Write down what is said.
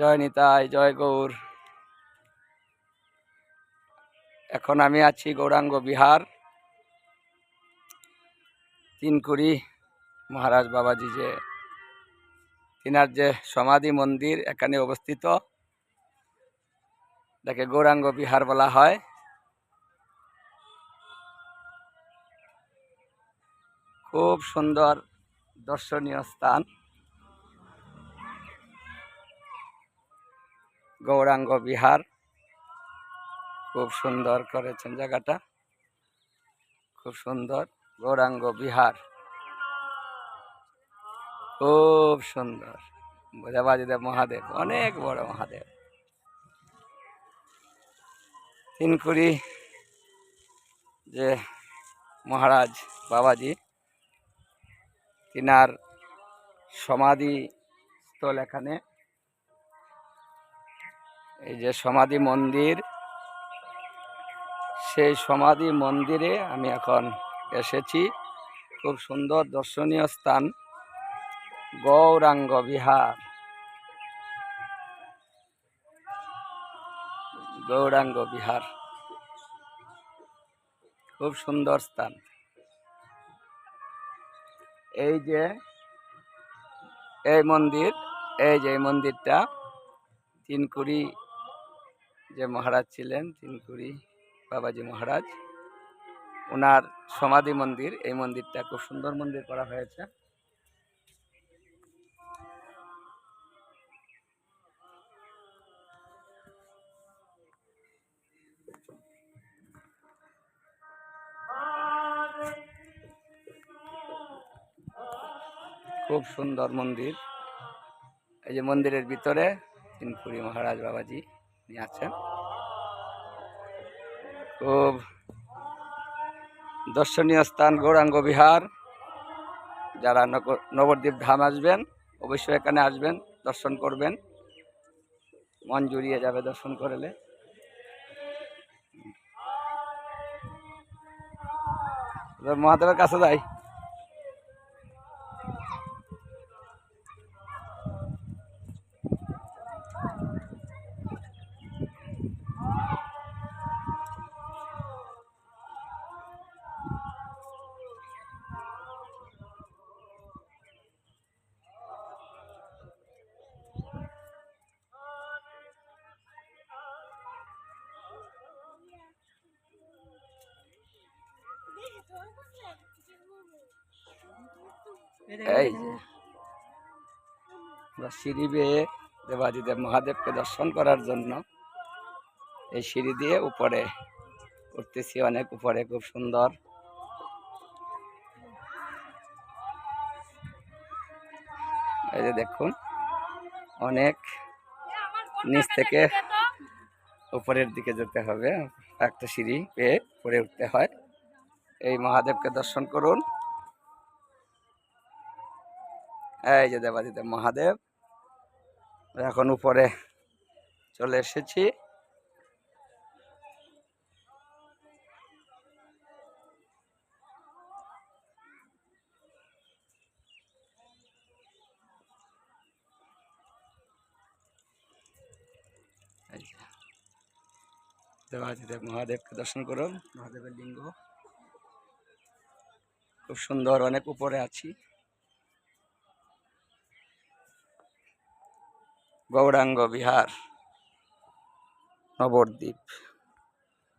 জয় নিতাই, জয় গৌর। এখন আমি আছি গৌরাঙ্গ বিহার, তিনকুড়ি মহারাজ বাবাজি যে, তিনার যে সমাধি মন্দির এখানে অবস্থিত যাকে গৌরাঙ্গ বিহার বলা হয়। খুব সুন্দর দর্শনীয় স্থান। গৌরাঙ্গ বিহার। খুব সুন্দর করেছেন জায়গাটা। খুব সুন্দর গৌরাঙ্গ বিহার। খুব সুন্দর। বোঝাবাজিদেব মহাদেব, অনেক বড় মহাদেব। তিনকুড়ি যে মহারাজ বাবাজি, তিনার সমাধি স্থল এখানে। এই যে সমাধি মন্দির, সেই সমাধি মন্দিরে আমি এখন এসেছি। খুব সুন্দর দর্শনীয় স্থান, গৌরাঙ্গ বিহার। গৌরাঙ্গ বিহার। খুব সুন্দর স্থান। এই যে, এই মন্দির, এই যে মন্দিরটা তিনকুড়ি যে মহারাজ ছিলেন তিনকুড়ি বাবাজি মহারাজ, ওনার সমাধি মন্দির, এই মন্দিরটা খুব সুন্দর মন্দির করা হয়েছে। খুব সুন্দর মন্দির। এই যে মন্দিরের ভিতরে তিনপুরি মহারাজ বাবাজি। নিয়ে আছেন? খুব দর্শনীয় স্থান গৌরাঙ্গ বিহার। যারা নবদ্বীপ ধাম আসবেন, অবশ্যই এখানে আসবেন, দর্শন করবেন। মন জুড়িয়ে যাবে দর্শন করলে। মহাদেবের কাছে যাই। এই যে আমরা সিঁড়ি বেয়ে দেবাদিদেব মহাদেবকে দর্শন করার জন্য এই সিঁড়ি দিয়ে উপরে উঠতেছি অনেক উপরে খুব সুন্দর। এই যে দেখুন অনেক নিচ থেকে উপরের দিকে যেতে হবে। একটা সিঁড়ি পেয়ে উপরে উঠতে হয়। এই মহাদেবকে দর্শন করুন। এই যে দেবাদিদেব মহাদেব। এখন উপরে চলে এসেছি। দেবাদিদেব মহাদেবকে দর্শন করুন। মহাদেবের লিঙ্গ। খুব সুন্দর, অনেক উপরে আছি। গৌরাঙ্গ বিহার নবদ্বীপ।